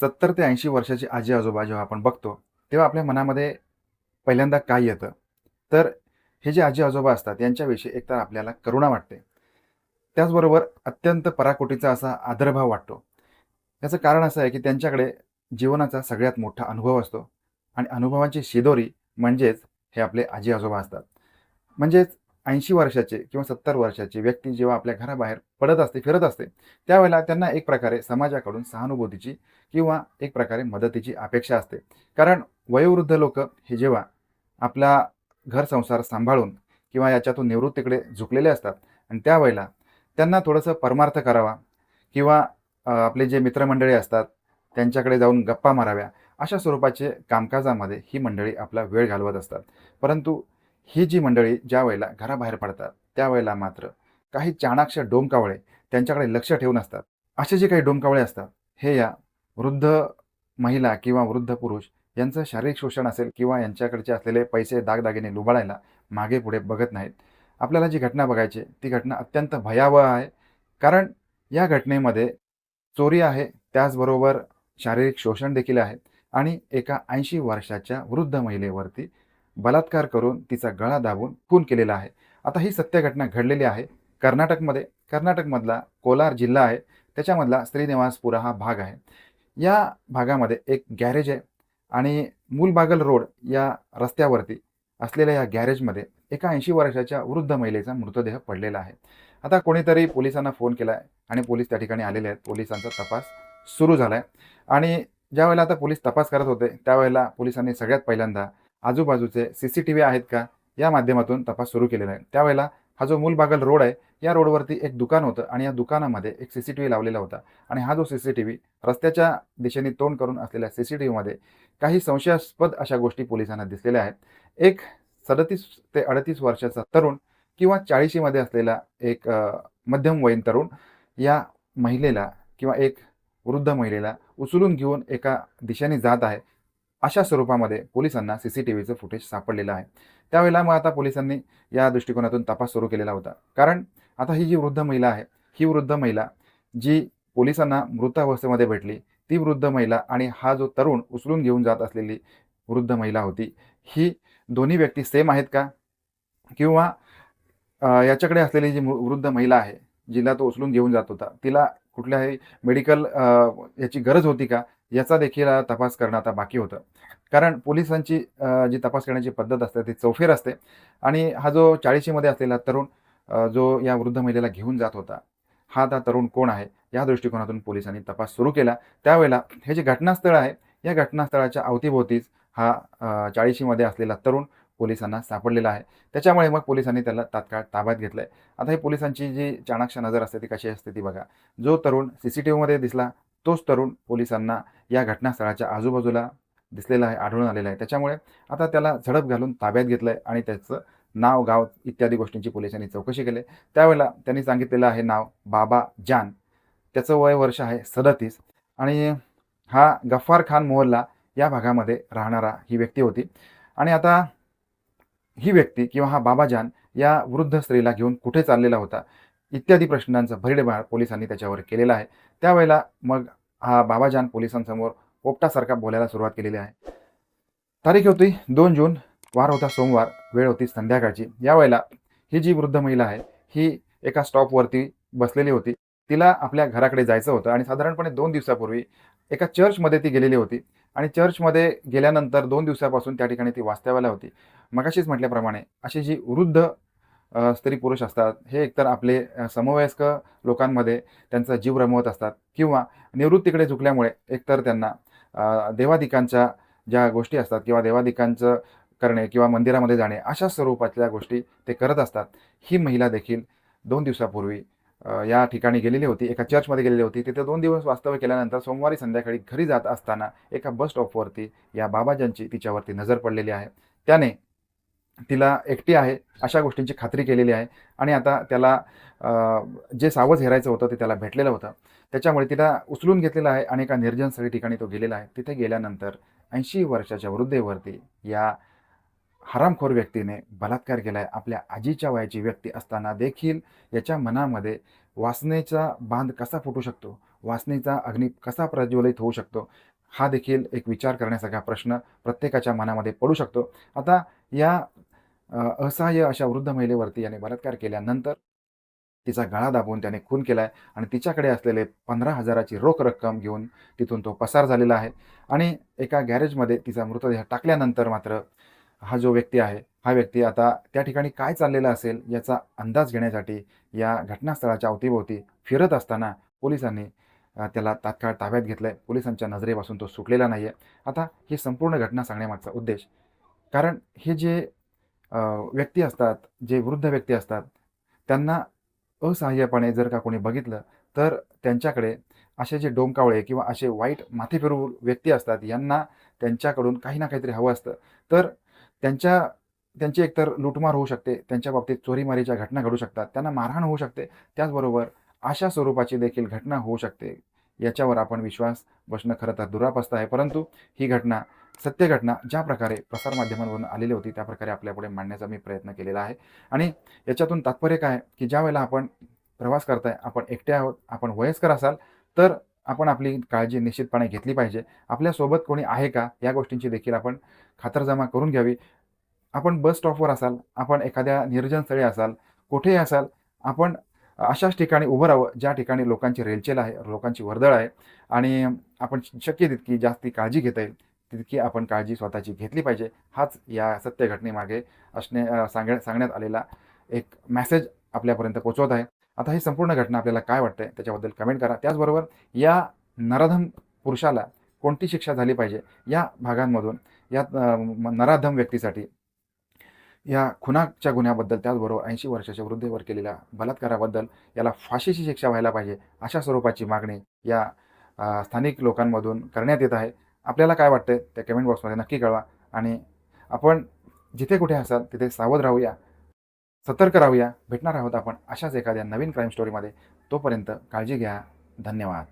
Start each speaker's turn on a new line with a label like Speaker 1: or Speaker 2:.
Speaker 1: सत्तर ते ऐंशी वर्षाची आजी आजोबा जेव्हा आपण बघतो तेव्हा आपल्या मनामध्ये पहिल्यांदा काय येतं? तर हे जे आजी आजोबा असतात यांच्याविषयी एकतर आपल्याला करुणा वाटते. त्याचबरोबर अत्यंत पराकोटीचा असा आदरभाव वाटतो. याचं कारण असं आहे की त्यांच्याकडे जीवनाचा सगळ्यात मोठा अनुभव असतो. आणि अनुभवांची शिदोरी म्हणजेच हे आपले आजी आजोबा असतात. म्हणजेच ऐंशी वर्षाचे किंवा सत्तर वर्षाची व्यक्ती जेव्हा आपल्या घराबाहेर पडत असते फिरत असते त्यावेळेला त्यांना एक प्रकारे समाजाकडून सहानुभूतीची किंवा एक प्रकारे मदतीची अपेक्षा असते. कारण वयोवृद्ध लोक हे जेव्हा आपला घर संसार सांभाळून किंवा याच्यातून निवृत्तीकडे झुकलेले असतात आणि त्यावेळेला त्यांना थोडंसं परमार्थ करावा किंवा आपले जे मित्रमंडळी असतात त्यांच्याकडे जाऊन गप्पा माराव्या अशा स्वरूपाचे कामकाजामध्ये ही मंडळी आपला वेळ घालवत असतात. परंतु ही जी मंडळी ज्या वेळेला घराबाहेर पडतात त्यावेळेला मात्र काही चाणाक्ष डोमकावळे त्यांच्याकडे लक्ष ठेवून असतात. असे जे काही डोमकावळे असतात हे या वृद्ध महिला किंवा वृद्ध पुरुष यांचं शारीरिक शोषण असेल किंवा यांच्याकडचे असलेले पैसे दागदागिने लुबाडायला मागे पुढे बघत नाहीत. आपल्याला जी घटना बघायची ती घटना अत्यंत भयावह आहे. कारण या घटनेमध्ये चोरी आहे त्याचबरोबर शारीरिक शोषण देखील आहे आणि एका ऐंशी वर्षाच्या वृद्ध महिलेवरती बलात्कार करून तिचा गळा दाबून खून केलेला आहे. आता ही सत्य घटना घडलेली आहे. कर्नाटकमध्ये कर्नाटकमधला कोलार जिल्हा आहे. त्याच्यामधला श्रीनिवासपुरा हा भाग आहे. या भागामध्ये एक गॅरेज आहे आणि मूलबागल रोड या रस्त्यावरती असलेल्या या गॅरेजमध्ये एका ऐंशी वर्षाच्या वृद्ध महिलेचा मृतदेह पडलेला आहे. आता कोणीतरी पोलिसांना फोन केला आहे आणि पोलीस त्या ठिकाणी आलेले आहेत. पोलिसांचा तपास सुरू झाला आहे आणि ज्या वेळेला आता पोलीस तपास करत होते त्यावेळेला पोलिसांनी सगळ्यात पहिल्यांदा आजूबाजूचे सी सी टी व्ही आहेत का? या माध्यमातून तपास सुरू केलेला आहे. त्यावेळेला हा जो मूलबागल रोड आहे या रोडवरती एक दुकान होतं आणि या दुकानामध्ये एक सी सी टी व्ही लावलेला होता. आणि हा जो सी सी टी व्ही रस्त्याच्या दिशेने तोंड करून असलेल्या सी सी टी व्हीमध्ये काही संशयास्पद अशा गोष्टी पोलिसांना दिसलेल्या आहेत. एक सदतीस ते अडतीस वर्षाचा तरुण किंवा चाळीशीमध्ये असलेला एक मध्यमवयीन तरुण या महिलेला किंवा एक वृद्ध महिलेला उचलून घेऊन एका दिशेने जात आहे. अशा स्वरूपामध्ये पोलिसांना सी सी टी व्हीचं फुटेज सापडलेलं आहे. त्यावेळेला मग आता पोलिसांनी या दृष्टिकोनातून तपास सुरू केलेला होता. कारण आता ही जी वृद्ध महिला आहे ही वृद्ध महिला जी पोलिसांना मृत अवस्थेमध्ये भेटली ती वृद्ध महिला आणि हा जो तरुण उचलून घेऊन जात असलेली वृद्ध महिला होती ही दोन्ही व्यक्ती सेम आहेत का? किंवा याच्याकडे असलेली जी वृद्ध महिला आहे जिला तो उचलून घेऊन जात होता तिला कुठल्याही मेडिकल याची गरज होती का? याचा देखील तपास करणं आता बाकी होतं. कारण पोलिसांची जी तपास करण्याची पद्धत असते ती चौफेर असते. आणि हा जो चाळीशीमध्ये असलेला तरुण जो या वृद्ध महिलेला घेऊन जात होता हा आता तरुण कोण आहे? या दृष्टिकोनातून पोलिसांनी तपास सुरू केला. त्यावेळेला हे जे घटनास्थळ आहे या घटनास्थळाच्या अवतीभोवतीच हा चाळीशीमध्ये असलेला तरुण पोलिसांना सापडलेला आहे. त्याच्यामुळे मग पोलिसांनी त्याला तात्काळ ताब्यात घेतलं आहे आता ही पोलिसांची जी चाणाक्ष नजर असते ती कशी असते ती बघा. जो तरुण सी सी टी व्हीमध्ये दिसला तोच तरुण पोलिसांना या घटनास्थळाच्या आजूबाजूला दिसलेला आहे आढळून आलेला आहे. त्याच्यामुळे आता त्याला झडप घालून ताब्यात घेतलं आहे आणि त्याचं नाव गाव इत्यादी गोष्टींची पोलिसांनी चौकशी केली. त्यावेळेला त्यांनी सांगितलेलं आहे नाव बाबा जान. त्याचं वय वर्ष आहे सदतीस आणि हा गफ्फार खान मोहल्ला या भागामध्ये राहणारा ही व्यक्ती होती. आणि आता ही व्यक्ती किंवा हा बाबाजान या वृद्ध स्त्रीला घेऊन कुठे चाललेला होता? इत्यादी प्रश्नांचा भरडेबाळ पोलिसांनी त्याच्यावर केलेला आहे. त्यावेळेला मग हा बाबाजान पोलिसांसमोर पोपटासारखा बोलायला सुरुवात केलेली आहे. तारीख होती दोन जून वार होता सोमवार वेळ होती संध्याकाळची. यावेळेला ही जी वृद्ध महिला आहे ही एका स्टॉपवरती बसलेली होती. तिला आपल्या घराकडे जायचं होतं आणि साधारणपणे दोन दिवसापूर्वी एका चर्चमध्ये ती गेलेली होती. आणि चर्चमध्ये गेल्यानंतर दोन दिवसापासून त्या ठिकाणी ती वास्तव्याला होती. मगाशीच म्हटल्याप्रमाणे अशी जी वृद्ध स्त्री पुरुष असतात. हे एकतर आपले समवयस्क लोकांमध्ये त्यांचा जीव रमवत असतात किंवा निवृत्तीकडे झुकल्यामुळे एकतर त्यांना देवाधिकांच्या देवादिकांच्या ज्या गोष्टी असतात किंवा देवादिकांचं करणे किंवा मंदिरामध्ये जाणे अशा स्वरूपातल्या गोष्टी ते करत असतात. ही महिला देखील दोन दिवसापूर्वी या ठिकाणी गेलेली होती. एका चर्चमध्ये गेलेली होती. तिथे दोन दिवस वास्तव्य केल्यानंतर सोमवारी संध्याकाळी घरी जात असताना एका बस स्टॉपवरती या बाबाजांची तिच्यावरती नजर पडलेली आहे. त्याने तिला एकटी आहे अशा गोष्टींची खात्री केलेली आहे. आणि आता त्याला जे सावज हेरायचं होतं ते त्याला भेटलेलं होतं. त्याच्यामुळे तिला उचलून घेतलेलं आहे आणि एका निर्जनस्थळी ठिकाणी तो गेलेला आहे. तिथे गेल्यानंतर ऐंशी वर्षाच्या वृद्धेवरती या हरामखोर व्यक्तीने बलात्कार केला आहे आपल्या आजीच्या वयाची व्यक्ती असताना देखील याच्या मनामध्ये वासनेचा बांध कसा फुटू शकतो? वासनेचा अग्नी कसा प्रज्वलित होऊ शकतो? हा देखील एक विचार करण्यासारखा प्रश्न प्रत्येकाच्या मनामध्ये पडू शकतो. आता या असहाय्य अशा वृद्ध महिलेवरती याने बलात्कार केल्यानंतर तिचा गळा दाबून त्याने खून केला आहे आणि तिच्याकडे असलेले पंधरा हजाराची रोख रक्कम घेऊन तिथून तो पसार झालेला आहे आणि एका गॅरेजमध्ये तिचा मृतदेह टाकल्यानंतर मात्र हा जो व्यक्ती आहे हा व्यक्ती आता त्या ठिकाणी काय चाललेला असेल याचा अंदाज घेण्यासाठी या घटनास्थळाच्या अवतीभोवती फिरत असताना पोलिसांनी त्याला तात्काळ ताब्यात घेतलं आहे पोलिसांच्या नजरेपासून तो सुटलेला नाही आहे आता ही संपूर्ण घटना सांगण्यामागचा उद्देश कारण हे जे व्यक्ती असतात जे वृद्ध व्यक्ती असतात त्यांना असहाय्यपणे जर का कोणी बघितलं तर त्यांच्याकडे असे जे डोमकावळे किंवा असे वाईट माथेफिरू व्यक्ती असतात यांना त्यांच्याकडून काही ना काहीतरी हवं असतं. तर त्यांच्या त्यांची एकतर लुटमार होऊ शकते त्यांच्या बाबतीत चोरीमारीच्या घटना घडू शकतात त्यांना मारहाण होऊ शकते. त्याचबरोबर अशा स्वरूपाची देखील घटना होऊ शकते. याच्यावर आपण विश्वास बसणं खरं तर दुरापस्त आहे. परंतु ही घटना सत्य घटना ज्या प्रकारे प्रसारमाध्यमांवरून आलेली होती त्या प्रकारे आपल्यापुढे मांडण्याचा मी प्रयत्न केलेला आहे. आणि याच्यातून तात्पर्य काय की ज्या वेळेला आपण प्रवास करताय आपण एकटे आहोत आपण वयस्कर असाल तर आपण आपली काळजी निश्चितपणे घेतली पाहिजे. आपल्यासोबत कोणी आहे का? या गोष्टींची देखील आपण खातरजमा करून घ्यावी. आपण बस स्टॉपवर असाल आपण एखाद्या निर्जन स्थळी असाल कुठेही असाल आपण अशाच ठिकाणी उभं राहावं ज्या ठिकाणी लोकांची रेलचेल आहे लोकांची वर्दळ आहे आणि आपण शक्य तितकी जास्ती काळजी घेता येईल तितकी आपण काळजी स्वतःची घेतली पाहिजे. हाच या सत्य घटनेमागे असणे सांगण्या सांग सांगण्यात आलेला एक मेसेज आपल्यापर्यंत पोचवत आहे. आता ही संपूर्ण घटना आपल्याला काय वाटते त्याच्याबद्दल कमेंट करा. त्याचबरोबर या नराधम पुरुषाला कोणती शिक्षा झाली पाहिजे या भागांमधून या नराधम व्यक्तीसाठी या खुनाच्या गुन्ह्याबद्दल त्याचबरोबर ऐंशी वर्षाच्या वृद्धेवर केलेल्या बलात्काराबद्दल याला फाशीची शिक्षा व्हायला पाहिजे अशा स्वरूपाची मागणी या स्थानिक लोकांमधून करण्यात येत आहे. आपल्याला काय वाटतं त्या कमेंट बॉक्समध्ये नक्की कळवा. आणि आपण जिथे कुठे असाल तिथे सावध राहूया सतर्क राहूया. भेटणार आहोत आपण अशाच एखाद्या नवीन क्राईम स्टोरीमध्ये तोपर्यंत काळजी घ्या. धन्यवाद.